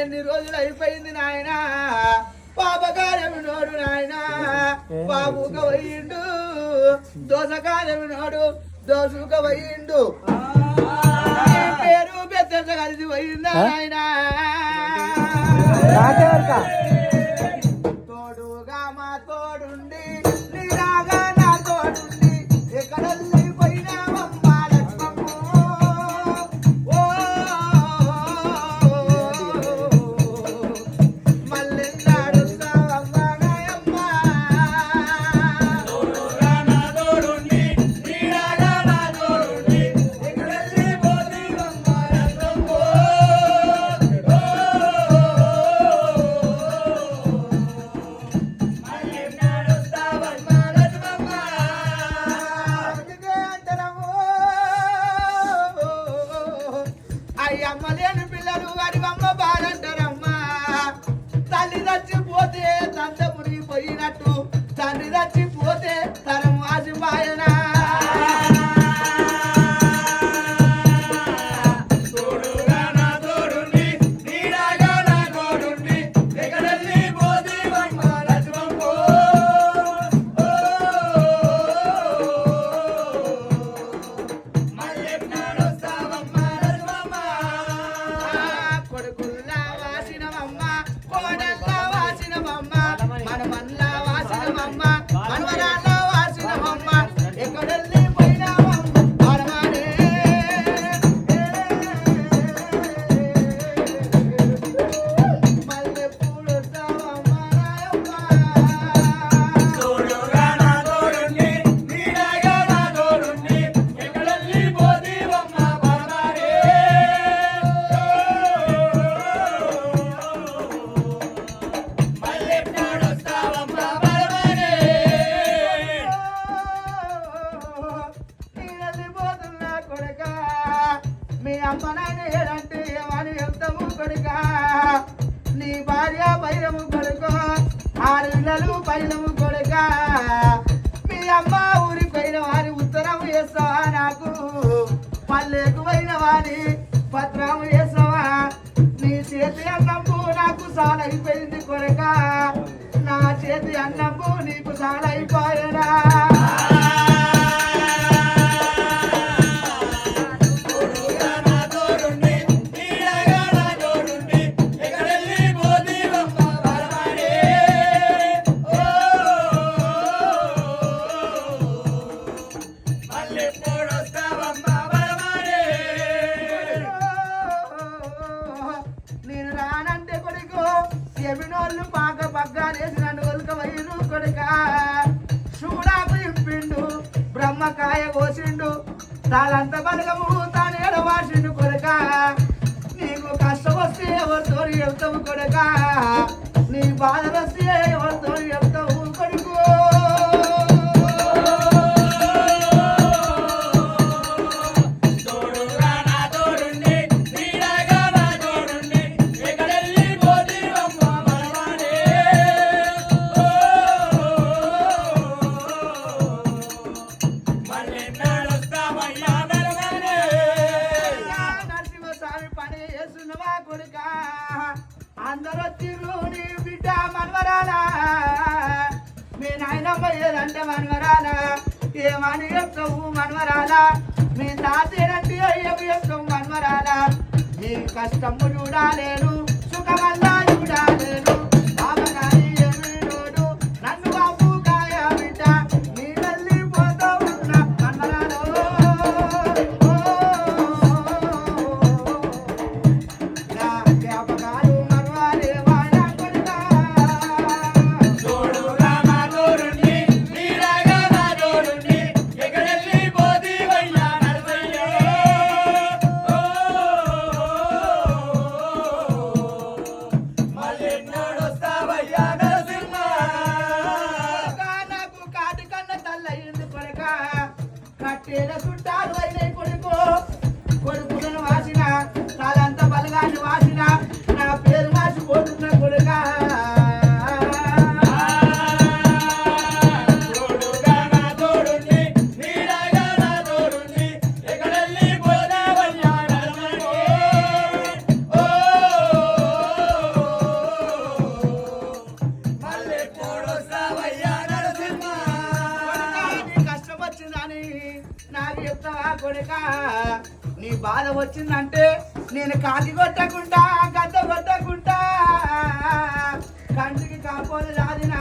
ఎన్ని రోజులు అయిపోయింది నాయన? పాపకారమినోడు నాయన. బాబుక పోయిండు. దోసకారమినోడు దోసుక పోయిండు. పేరు పెద్ద కలిసి పోయిందా నాయన? అమ్మలేని పిల్లలు వారి భార్య పైరము కొడుకు ఆరు పైలము కొడుక. మీ అమ్మ ఊరి పైన వారి ఉత్తరం వేస్తావా నాకు? పల్లెకు పోయిన వారి పత్రం వేస్తావా నీ చేతి అన్నము నాకు సాలైపోయింది కొడుక. నా చేతి అన్నము నీకు చాలా పాక పగ్గాలేసి నన్ను ఒలుక వైరు కొడుక. శివుడాకు ఇంపిండు బ్రహ్మకాయ కోసిండు. తాళంత బలగము తాను ఎడవాసిండు కొడుక. నీకు కష్టం వస్తే ఎవరితో వెళ్తావు కొడుక. నీ బాధ వస్తే ఎవరితో అందరూ తిరు నీ బిడ్డ మనవరాలా? మీ నాయనమ్మ ఏదంటే మనవరాలా? ఏమని చెప్తావు మనవరాలా? మీ తాత ఏదంటే ఏమి చెప్తావు మనవరాలా? నీ కష్టము చూడాలేను సుఖమల్ల చేస్తావా కొడుక? నీ బాధ వచ్చిందంటే నేను కాది కొట్టకుండా గద్ద కొట్టకుండా కంటికి కాపోదు రాదినా